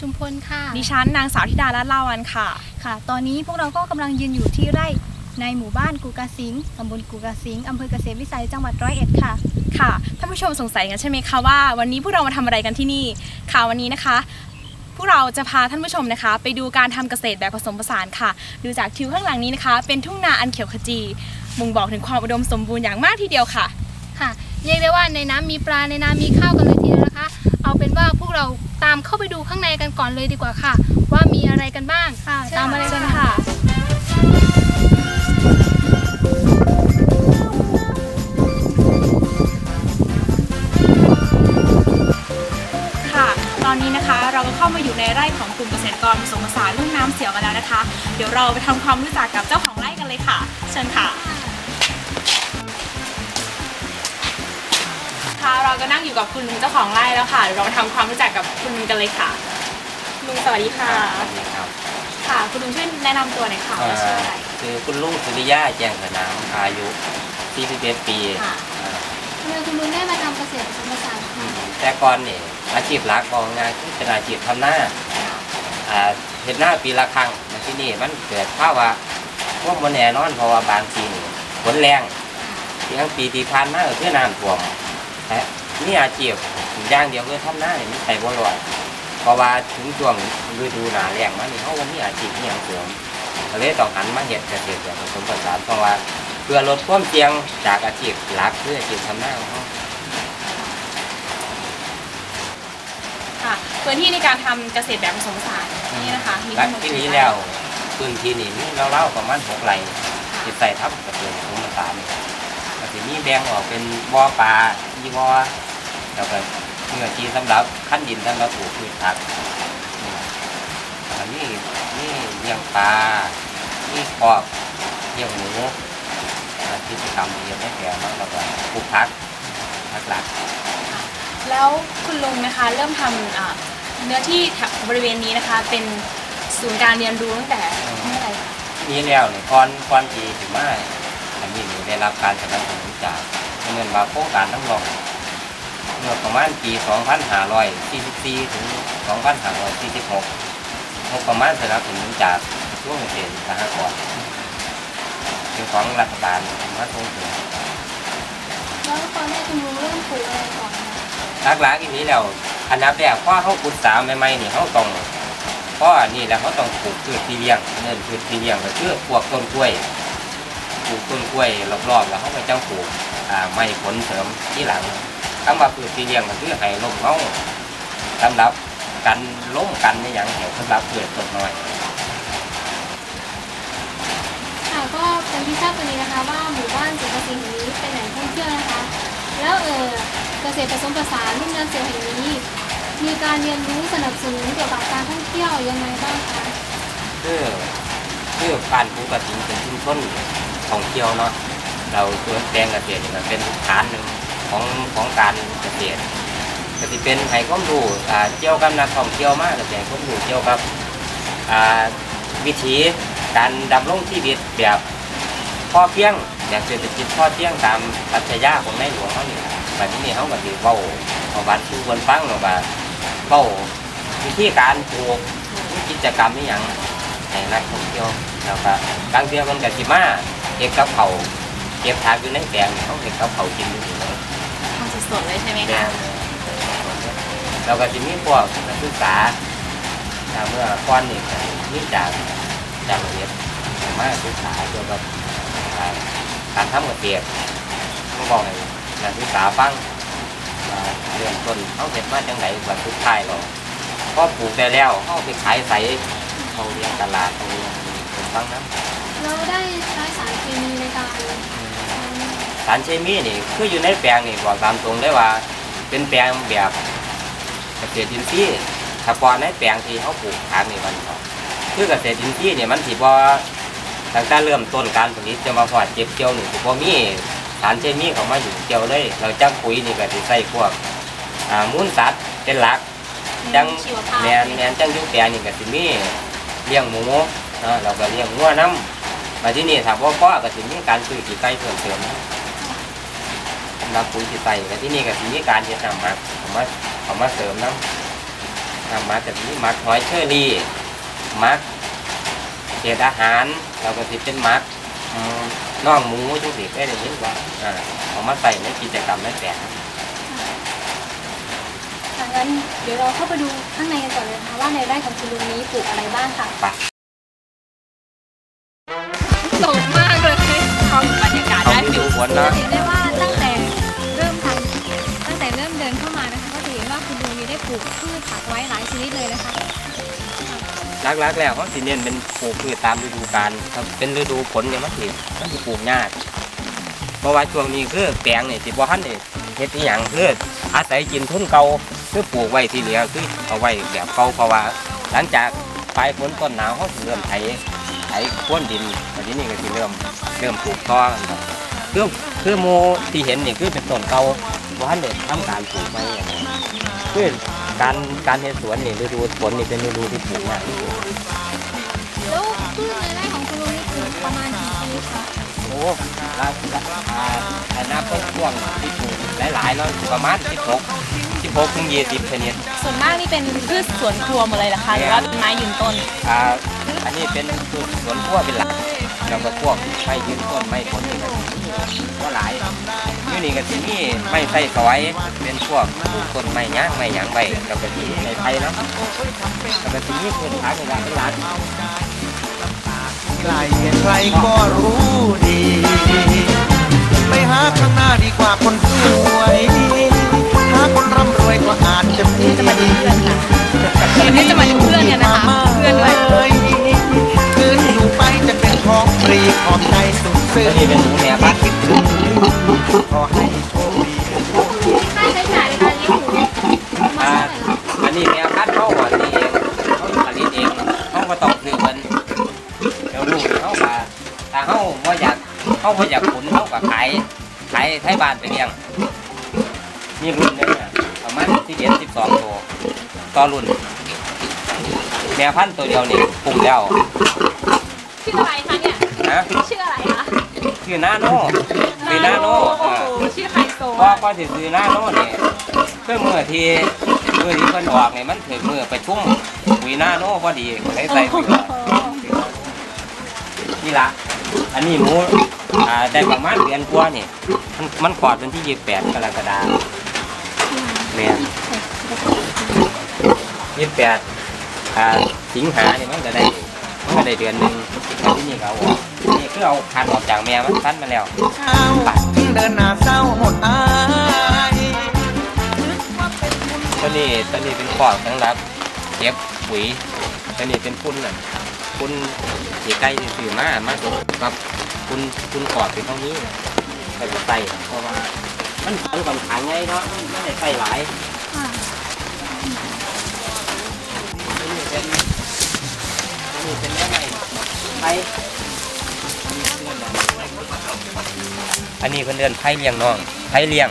ชมพรชุมพลค่ะ ดิฉันนางสาวธิดาลัดลาวันค่ะ ค่ะ ตอนนี้พวกเราก็กำลังยืนอยู่ที่ไร่ในหมู่บ้านกูกาสิงตำบลกูกาสิงอำเภอเกษตรวิสัย จังหวัดร้อยเอ็ดค่ะ ค่ะ ท่านผู้ชมสงสัยกันใช่ไหมคะว่า วันนี้พวกเรามาทำอะไรกันที่นี่ ค่ะ วันนี้นะคะ พวกเราจะพาท่านผู้ชมนะคะ ไปดูการทำเกษตรแบบผสมผสานค่ะ ดูจากทิวข้างหลังนี้นะคะ เป็นทุ่งนาอันเขียวขจีบ่งบอกถึงความอุดมสมบูรณ์อย่างมากทีเดียวค่ะ ค่ะ เรียกได้ว่าในน้ำมีปลาในน้ำมีข้าวกันเลยทีเดียวนะคะ เอาเป็นว่าพวกเรา ตามเข้าไปดูข้างในกันก่อนเลยดีกว่าค่ะ ว่ามีอะไรกันบ้างค่ะเชิญตามมาเลยค่ะค่ะ ค่ะ ตอนนี้นะคะเราก็เข้ามาอยู่ในไร่ของกลุ่มเกษตรกรผสมผสานลุ่มน้ำเสียวกันแล้วนะคะ เดี๋ยวเราไปทำความรู้จักกับเจ้าของไร่กันเลยค่ะ เชิญค่ะ เราก็นั่งอยู่กับคุณลุงเจ้าของไร่แล้วค่ะเดี๋ยวเรามาทำความรู้จักกับคุณลุงกันเลยค่ะลุงสวัสดีค่ะสวัสดีครับ ค่ะคุณลุงช่วยแนะนำตัวหน่อยค่ะเอ่ว่าอชื่ออะไรคือคุณลุงสุริยาแจ้งสนามอายุ41ปีค่ะอ่าทำไมคุณลุงได้มาทำเกษตรผสมผสานอืค่ะมแต่ก่อนนี่อาชีพหลักของงานคือเป็นอาชีพทำหน้าอ่าเห็นหน้าปีละครั้งมาที่นี่มันเกิดภาวะพวกมันแน่นอนเพราะว่าบางทีนี่ฝนแรงเพียงปีที่ผ่านมาก็คือน้ำท่วม แต่นี่อาชีพอย่างเดียวคือทำหน้าเนี่ยมันใส่บ่รอดเพราะว่าถึงช่วงฤดูหนาแรงมานี่เขาว่ามีอาชีพอหย่างเสริมก็เลยต้องหันมาเห็ดเกษตรแบบผสมผสานเพราะว่าเพื่อลดความเสี่ยงจากอาชีพหลักคืออาชีพทำหน้าของเขาค่ะพื้นที่ในการทำเกษตรแบบผสมผสานนี่นะคะมีหลัทั้กงหมดที่กี่นี้ไร่แล้วพื้นที่นี่มีเล่าๆประมาณหกไร่ค่ะที่ใส่ทับกับเรื่องผสมผสานก็สิมีแบ่งออกเป็นบ่อปลา อีบ่อแล้วก็เนื้อที่สำหรับขั้นดินสำหรับปลูกพืชผักนี่อันนี้นี่เลี้ยงปลานี่คอกเลี้ยงหมูอ่ากิจกรรมที่ยังไม่แก่มากแล้วก็ปลูกผักผักหลัก แล้วคุณลุงนะคะเริ่มทำอ่าเนื้อที่แถวบริเวณนี้นะคะ เป็นศูนย์การเรียนรู้ตั้งแต่เมื่อไหร่คะนี้แล้วเนี่ยก่อนก่อนปีถึงมาอันนี้นี่ได้รับการสนับสนุนจาก เงินว่าโครงการทั้งรองเมื่อประมาณปี 2544 ถึง 2546งบประมาณสนับสนุนจากกระทรวงเกษตรสหกรณ์เป็นของรัฐบาลมาส่งเสริมแล้วตอนแรกคุณลุงเริ่มปลูกอะไรก่อนคะหลักๆอีนี้แล้วอันดับแรกพอเขาขุดสามใหม่ๆนี่เขาต้องเพราะอันนี้แล้วเขาต้องปลูกพืชที่เลี้ยงเนินพืชที่เลี้ยงก็คือพวกต้นกล้วย ปลูกต้นกล้วยรอบๆแล้วเขาก็จังปลูกอ่าไม้ผลเสริมที่หลังคำว่าพืชที่เลี้ยงก็คือให้ลมเงาสำหรับกันล้มกันในอย่างเดียวสำหรับพืชต้นน้อยค่ะก็เป็นที่ทราบกันดีนะคะว่าหมู่บ้านเศรษฐศิลป์แห่งนี้เป็นแหล่งท่องเที่ยวนะคะ แล้วเออเกษตรผสมผสานรุ่มน้ำเสียวแห่งนี้ มีการเรียนรู้สนับสนุนเกี่ยวกับการท่องเที่ยวยังไงบ้างคะคือคือการปลูกกระถิ่นเป็นชุมชน ท่องเที่ยวเนาะเราตัวแปลงเกษตรมันเป็นฐานหนึ่งของของการเกษตรก็จะเป็นให้ความรู้อ่าเกี่ยวกับนักท่องเที่ยวมากก็จะให้ความรู้เกี่ยวกับวิถีการดำรงชีวิตแบบพอเพียงแบบเศรษฐกิจพอเพียงตามปรัชญาของในหลวงเขานี่แบบนี้เขาก็สิเว้าเอาบัตรสู่คนฟังว่าเว้าวิธีการปลูกกิจกรรมนี่อยังให้นักท่องเที่ยวแล้วก็บางเที่ยวมันก็สิมา เก็บกับเขาวเก็บทากอยู่ในแปลงนี่เขาเก็บกับเขาวกินอยู่นี่เลยทำสดๆเลยใช่ไหมแปลคะงเราก็สิมีพวกนักศึกษาอ่าเมื่อก่อนนี่ก็มีจากจากโรงเรียนมาศึกษาเกี่ยวกับอ่าการทำเกษตรต้องบอกให้นักศึกษาฟังว่าเรื่องต้นเขาเห็นมาจังไหนวันสุดท้ายเราพอปลูกได้แล้วเขาเอาไปขายใส่เขาเรียนตลาดเขาเรียนคนฟังนะ เราได้ใช้สารเคมีในการสารเคมีนี่คืออยู่ในแปลงนี่บอกตามตรงได้ว่า เป็นแปลงแบบเกษตรอินทรีย์ถ้าก่อนในแปลงที่เขาปลูกทางนี่มันเขาคือเกษตรอินทรีย์เนี่ยมันถือว่าตั้งแต่เริ่มต้นการผลิตจะมาพอดเก็บเกี่ยวนี่ถือว่ามีสารเคมีเข้ามาอยู่เกี่ยวเลย เราจังปุ๋ยนี่ก็สิใส่พวกอ่ามูลสัตว์เป็นหลักจังชีวภาพแมนแมนจังอยุคแปลงนี่ก็สิมีเลี้ยงหมูเนาะเราก็เลี้ยงงัวน้ำ มาที่นี่ถ้าพ่อพ่อก็สิมีการซื้อกี่ไก่เพิ่มเติมแำหรับปุ๋ยที่ใส่แต่ที่นี่ก็สิมีการเฮ็ดน้ำหมักเอามาเอามาเสริมน้ำน้ำหมักก็สิมีหมักหอยเชอรี่หมักเศษอาหารเราก็สิเป็นหมักอืมน่องหมูจังสิได้ได้ยินว่าอ่าเอามาใส่ในกิจกรรมในแปลงค่ะงั้นเดี๋ยวเราเข้าไปดูข้างในกันก่อนเลยนะคะว่าในไร่ของคุณลุงนี้ปลูกอะไรบ้างค่ะ ลักๆแล้วเขาสิเน้นเป็นปลูกพืชตามฤดูกาลถ้าเป็นฤดูฝนเนี่ยมันสิมันสิปลูกยากเพราะว่าช่วงนี้คือแปลงเนี่สิบ่ทันได้เฮ็ดอีหยังคืออาศัยกินทุนเก่าคือปลูกไว้ที่เหลือคือเอาไว้แบบเก่าเพราะว่า หลังจากปลายฝนต้นหนาวเขาสิเริ่มไถไถพ้นดินแต่ทีนี้ก็สิเริ่มเริ่มปลูกต่อครับคือคือโมที่เห็นนี่คือเป็นต้นเก่าบ่ทันได้ทำการปลูกใหม่อย่างนี้คือ การการเฮ็ดสวนนี่ฤดูฝนนี่เป็นฤดูที่ปลูกยากที่สุดแล้วพืชในไร่ของคุณลุงนี่ปลูกประมาณกี่ชนิดคะโอ้ลาอ่าแต่นับเป็นช่วงที่ปลูกหลายๆเนาะประมาณ 16 16ถึง20ชนิดส่วนมากนี่เป็นพืชสวนครัวหมดเลยเหรอคะหรือว่าเป็นไม้ยืนต้นอ่าอันนี้เป็นพืชสวนครัวเป็นหลักแล้วก็พวกไม้ยืนต้นไม้ผลนี่ก็ก็หลาย อยู่นี่ก็สิมีไม้ไส้สอยเป็นพวกต้นไม้ย่างไม้หยางใบแล้วก็สิมีในไทยเนาะแล้วก็สิมีพืชผักนี่ละเป็นหลักใครใครก็รู้ดี ไปหาข้างหน้าดีกว่าคนสวยหาคนร่ำรวยก็อาจจะมีจะมาดูเพื่อนค่ะวันนี้จะมาดูเพื่อนกันนะคะเพื่อนด้วยคืนอยู่ไปจะเป็นของฟรีขอบใจสุดซึ้ตัวงนี้เป็นหมูแหนบบ้านคิดถึง ขอให้โชคดีค่าใช้จ่ายในการเลี้ยงหมูอ่าอันนี้แนวคัดเขาก่อนนี่เองเขาผลิตเองเขาก็ต้องซื้อเพิ่นเดี๋ยวลูกเขาก็ถ้าเขาว่าอยากเขาว่าอยากขุนเขาก็ขายขายให้บ้านไปเลี้ยงนี่รุ่นนึงอะประมาณสิบเอ็ดสิบสองตัวต่อรุ่นแม่พันตัวเดียวนี่ปรุงแล้วชื่ออะไรคะเนี่ยนะชื่ออะไรคะ คือนาโน่คือนาโน่โอ้อ่าโหชื่อไฮโซเพราะก็สิซื้อนาโน่นี่เพื่อมือที่มือที่เพิ่นออกนี่มันถึงมือไปชุ่มปุ๋ยนาโน่พอดีก็เลยใส่ปุ๋ยก่อนนี่ละอันนี้หมูอ่าได้ประมาณเดือนกว่านี่มันมันขอดวันที่ยี่สิบแปดกรกฎาคมแม่นยี่สิบแปดอ่าสิงหาเนี่ยมันก็ได้มันก็ได้เดือนหนึ่งแล้วที่นี่ก็เอาออก นี่คือเอาคันออกจากแม่มันตันมาแล้วเช้าถึงเดินหน้าเศร้าหดอายตัวนี้ตัวนี้เป็นขอดสำหรับเก็บปุ๋ยตัวนี้เป็นพุ่นน่ะพุ่นที่ใกล้ที่ซื้อมามากับพุ่นพุ่นขอดเป็นเท่านี้ใส่ใส่เพราะว่ามันมันกำขังไงเนาะมันไม่ได้ใส่หลายค่ะอันนี้เป็นอันนี้เป็นอะไรไผ่ อันนี้เป็นเดือนไผ่เลี้ยงน้องไผ่เลี้ยง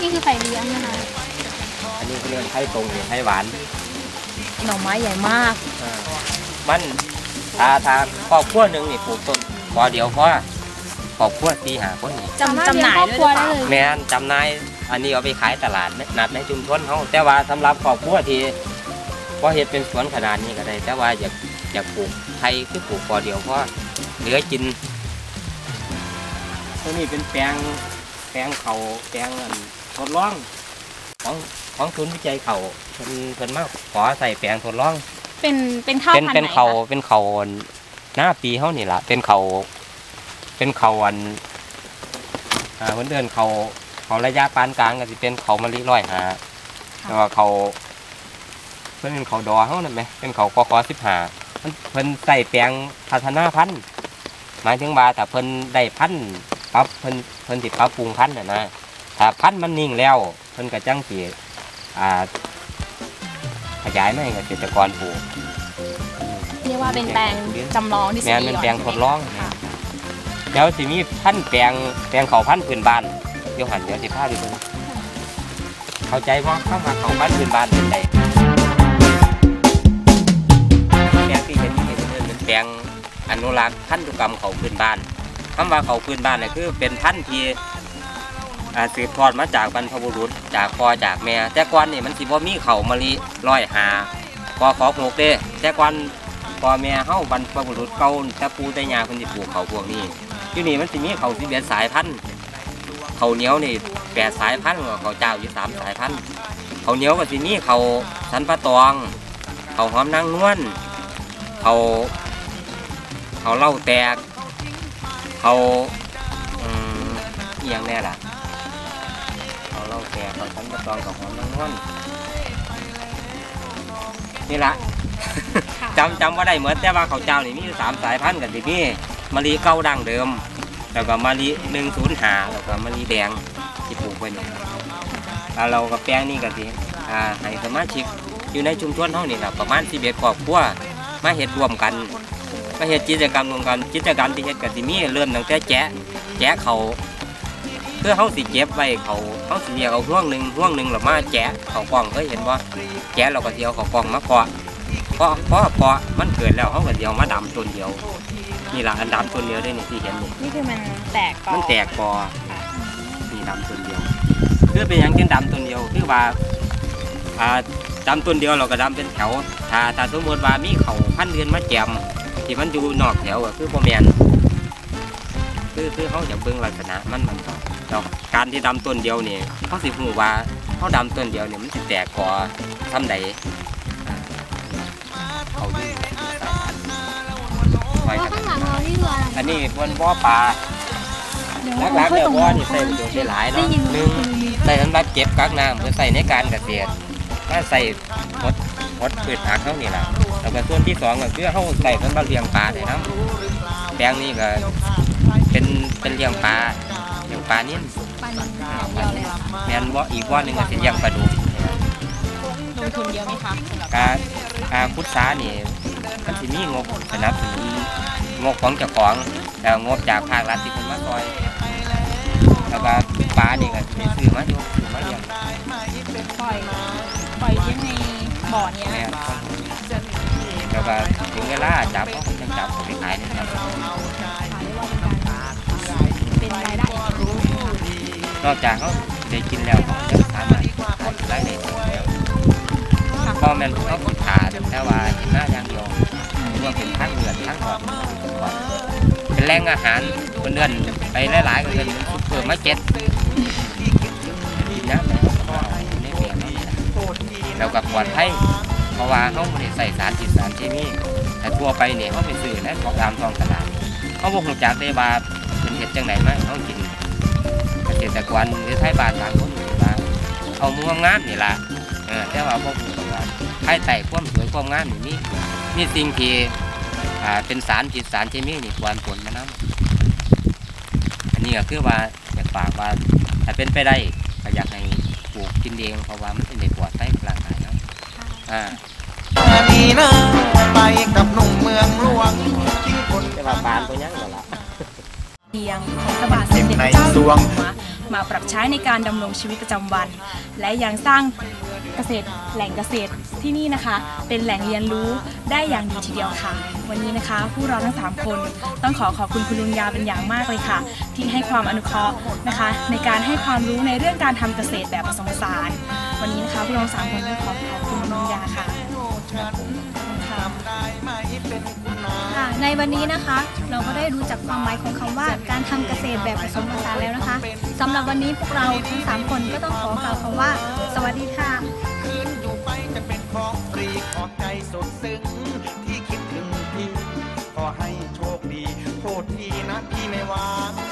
นี่คือไข่เลี้ยงนะคะอันนี้เป็นเดือนไผ่ตรงไผ่หวานหน่อไม้ใหญ่มากอ่ามันถ้าถ้าครอบครัวหนึ่งนี่ปลูกต้นพอเดียวเพราะครอบครัวตีหาคนนี่จำจำหน่ายด้วยหรือเปสมรถเลี้งครอบครัวได้ล่าเลยแม่นจำหนายอันนี้เอาไปขายตลาดนัดในชุมชนเขาแต่ว่าสำหรับครอบครัวที่พอเห็ดเป็นสวนขนาดนี้ก็ได้ แต่ว่าอยากอยากปลูกไทยคือปลูกพอเดียวเพราะเหลือกิน ตัวนี้เป็นแปลงแปลงเขาแปลงอันทดลอง ของของศูนย์วิจัยเขาเพิ่นเพิ่นมาขอใส่แปลงทดลอง เป็นเป็นข้าวเป็นพันธุ์เป็นไหนเขาคะเป็นเขาหน้าปีเขานี่ล่ะเป็นเขาเป็นเขาอันอ่าเพิ่นเดินเขาเขาระยะปานกลางก็สิเป็นเขามะลิร้อยหาแต่ว่าเขาเพิ่นเป็นเขาดอเขานั่นไหมเป็นเขากอกสิบหาเพิ่นเพิ่นใส่แปลงพัฒนาพันธุ์หมายถึงว่าถ้าเพิ่นได้พันธุ์ ปรับเพิ่นเพิ่นสิปรับปรุงพันธุ์น่ะนะถ้าพันธุ์มันนิ่งแล้วเพิ่นก็จังสิอ่าขยายมาให้เกษตรกรปลูกเรียกว่าเป็นแปลงจำลองที่แม่นสีเป็นก่แปลงทดลองค่ะแล้วสิมีพันธุ์แปลงแปลงเขาพันธุ์พื้นบ้านเดี๋ยวหันเดี๋ยวสิพาไปเบิ่งเข้าใจว่าเข้ามาเขาพันธุ์พื้นบ้านเป็นไงแปลงที่เห็นนี่เป็นแปลงอนุรักษ์พันธุกรรมเขาพื้นบ้าน คำว่าเขาพื้นบ้านเนี่ยคือเป็นพันธุ์ที่สืบทอดมาจากบรรพบุรุษ จากพ่อจากแม่แต่ก่อนนี่มันสิบ่มีเขามะลิร้อยหาพอขอปลูกเด้แต่ก่อนพ่อแม่เฮาบรรพบุรุษเก่าแต่ปู่แต่ย่าเพิ่นสิปลูกเขาพวกนี้อยู่นี่มันสิมีเขาสิเบียสายพันธุ์เขาเหนียวนี่แปดสายพันธุ์เขาเจ้าอยู่สามสายพันธุ์เขาเหนียวก็สิมีเขาสันปะตองเขาหอมนางนวลเขาเขาเล้าแตก เขาวอืมอหย่างแน่ล่ะเขาเล่าแก่เขาชั้นประตองกับหอมนางนวลนี่ละจำจำว่าได้เหมือนแต่ว่าเขาวเจ้านี่มีอยู่สามสายพันธุ์กันที่นี่มะลิเก้าดังเดิม แล้วก็มะลิหนึ่งศูนย์หาแล้วก็มะลิแดงที่ปลูกไว้เนี่ยแล้วเรากับแป้งนี่กันสิอ่าให้สมาชิกอยู่ในชุมชนเท่านี่แหละประมาณสิบเอ็ดครอบครัวมาเฮ็ดรวมกันมา เฮ็ดกิจกรรมรวมกันกิจกรรมที่เฮ็ดกันที่มีเริ่มตั้งแต่แจะแจะเขาเพื่อเขาสิเก็บไว้เขาเขาสิเรียกเอาห่วงหนึ่งห่วงหนึ่งหรือมาแจะเขากล่องเคยเห็นว่าแจะเราก็สิเดียวเขากล่องมาเพาะเพราะเพราะเพาะมันเกิดแล้วเขาก็เดียวมาดำต้นเดียวนี่ละอันดำต้นเดียวได้นี่ที่เห็นนี่นี่คือมันแตกกอมันแตกกอนี่ดำต้นเดียวคือเป็นหยังกินดำต้นเดียวคือว่าอ่าดำต้นเดียวเราก็ดำเป็นแถวถ้าถ้าสมมติว่ามีเขาพันเดือนมาแจม ที่มันอยู่นอกแถวก็คือโมแมนคือคือเขาจะเบิ่งลักษณะมันมันแล้วการที่ดำต้นเดียวนี่เขาสิหูว่าเขาดำต้นเดียวเนี่ยมันสิแตกกอทำใดอ่าเขาอยู่ไว้แล้วกันข้างหลังเรานี่คืออะไรอันนี้บนบ่อปลาหลักๆเนี่ยบ่อนี่ใส่ประโยชน์ได้หลายเนาะหนึ่งใส่สำหรับเก็บกักน้ำเพื่อใส่ในการเกษตรถ้าใส่หดหดพืชผักเท่านี่ล่ะ แล้วก็ส่วนที่สองก็คือเฮาใส่สำหรับเลี้ยงปลาได้น้ำแปลงนี้ก็เป็นเป็นเลี้ยงปลาเลี้ยงปลานิ่นปันเดียวเลยเหรอแม่นบ่อีกบ่อหนึงก็สิเลี้ยงปลาดุกลงทุนเยอะไหมคะสำหรับการการพุทธานี่มันสิมีงบสนับสนุนงบของเจ้าของแล้วงบจากภาครัฐที่เพิ่นมาซอย แล้วก็ปลานี่ก็สิซื้อมาอยู่ซื้อมาเลี้ยงปล่อยปล่อยเลี้ยงในบ่อเนี้ย แม่นครับแล้วก็ถึงเวลาจับเขาก็จะจับเอาไปขายนี่ครับเป็นรายได้อีกอย่างหนึ่งค่ะนอกจากเขาได้กินแล้วเขาจะสามารถขายรายได้ต่อแล้วพ่อแม่นเขาคิดขาดแต่ว่าเห็นหน้าอย่างเดียวว่าเป็นทั้งเลือดทั้งหอดเป็นแหล่งอาหารคนเดือนไปหลายๆเป็นซุปเปอร์มาร์เก็ตนน้ำแล้วก็เอนเร์นี่แหละแล้วก็ปลอดภัย เพราะว่าเขาไม่ได้ใส่สารพิษสารเคมีแต่ทั่วไปเนี่ยเขาไปซื้อและของตามท้องตลาดเขาบอกรู้จักได้ว่าเป็นเห็ดจังไหนมาให้เขากินเกษตรกรหรือไทยบานบางคนหรือว่าเอามืองามนี่ล่ะแต่ว่าพวกผมว่าไทยไต่ความสวยความงามนี่มีมีสิ่งที่อ่าเป็นสารผิดสารเคมีนี่ควรผลมานํอันนี้ก็คือว่าอยากฝากว่าถ้าเป็นไปได้ก็อยากให้ปลูกกินเองเพราะว่ามันเป็นเด็กปลอดภัยกับร่างกาย อ่านี่นะไปกับหนุ่มเมืองหลวงทิ้งคนแต่ว่าบานตัวยังก็ละเตียงของพระบาทสมเด็จพระเจ้าอยู่หัวมาปรับใช้ในการดำรงชีวิตประจำวัน และยังสร้างเกษตรแหล่งเกษตรที่นี่นะคะ เป็นแหล่งเรียนรู้ได้อย่างดีทีเดียวค่ะ วันนี้นะคะ ผู้เราทั้งสามคนต้องขอขอบคุณคุณลุงยาเป็นอย่างมากเลยค่ะ ที่ให้ความอนุเคราะห์นะคะ ในการให้ความรู้ในเรื่องการทำเกษตรแบบผสมผสาน วันนี้นะคะพวกเราสามคนต้องขอขอบคุณลุงยาค่ะค่ะค่ะ ในวันนี้นะคะ เราก็ได้รู้จักความหมายของคำว่าการทำเกษตรแบบผสมผสานแล้วนะคะสำหรับวันนี้พวกเราทั้งสามคนก็ต้องขอกล่าวคำว่า สวัสดีค่ะคืนอยู่ไปจะเป็นของฟรีขอบใจสุดซึ้งที่คิดถึงพี่ขอให้โชคดีโทษทีนะพี่ไม่วาง